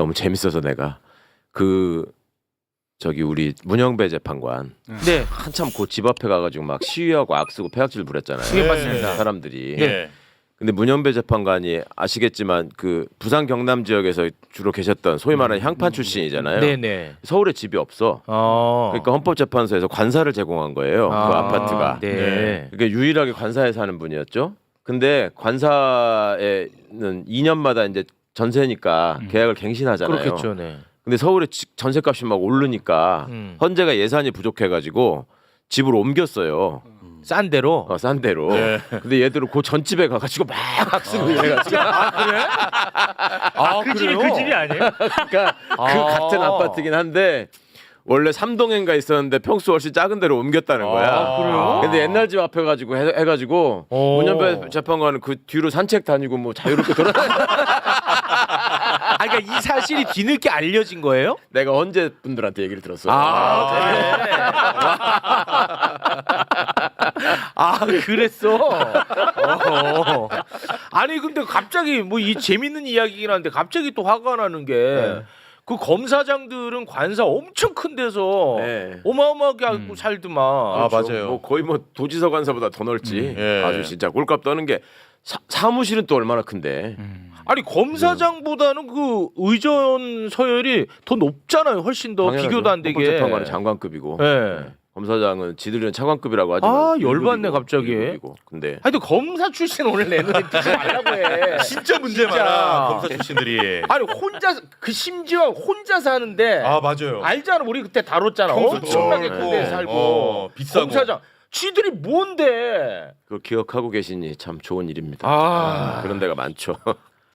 너무 재밌어서 내가 그 저기 우리 문영배 재판관 네. 한참 그집 앞에 가가지고 막 시위하고 악쓰고 폐악질 부렸잖아요. 예, 맞습니다. 사람들이. 예. 근데 문영배 재판관이 아시겠지만 그 부산 경남 지역에서 주로 계셨던 소위 말하는 향판 출신이잖아요. 네네. 서울에 집이 없어. 어. 그러니까 헌법재판소에서 관사를 제공한 거예요. 그 아, 아파트가. 네. 그러니까 유일하게 관사에 사는 분이었죠. 근데 관사에는 2년마다 이제 전세니까 계약을 갱신하잖아요. 그렇겠죠. 네. 근데 서울에 지- 전세값이 막 오르니까 음. 헌재가 예산이 부족해가지고 집으로 옮겼어요. 싼 데로. 어, 싼 데로. 근데 얘들은 그 전집에 가가지고 막 악쓰고 이래가지고. 아, 그 집이 그 집이 아니에요? 그러니까 그 아. 같은 아파트긴 한데 원래 삼동행가 있었는데 평수 훨씬 작은 데로 옮겼다는 거야. 아, 그래요? 근데 옛날 집 앞에 가지고 해, 해가지고 오. 문현배 재판관은 그 뒤로 산책 다니고 뭐 자유롭게 돌아. 아, 그러니까 이 사실이 뒤늦게 알려진 거예요? 내가 언제 분들한테 얘기를 들었어. 아, 그랬어. 어. 아니 근데 갑자기 뭐 이 재밌는 이야기긴 한데 갑자기 또 화가 나는 게 그 검사장들은 관사 엄청 큰 데서 네. 어마어마하게 알고 살더만. 아, 그렇죠. 맞아요. 뭐 거의 뭐 도지사 관사보다 더 넓지. 예. 아주 진짜 꼴값 떠는 게 사, 사무실은 또 얼마나 큰데. 아니 검사장보다는 그 의전 서열이 더 높잖아요. 훨씬 더 당연하죠. 비교도 안 되게. 헌법재판관은 장관급이고. 네. 네. 검사장은 지들은 차관급이라고 하지만 아, 일급이고, 열받네, 갑자기. 일급이고. 근데 하여튼 검사 출신 오늘 내는 애 듣지 말라고 해. 진짜 문제 진짜. 많아 검사 출신들이. 아니 혼자 그 심지어 혼자 사는데 아 맞아요. 알잖아 우리 그때 다뤘잖아 평수 엄청나게 넓고, 큰데 살고 어, 비싸고. 검사장 쥐들이 뭔데 그걸 기억하고 계시니 참 좋은 일입니다. 아. 그런 데가 많죠.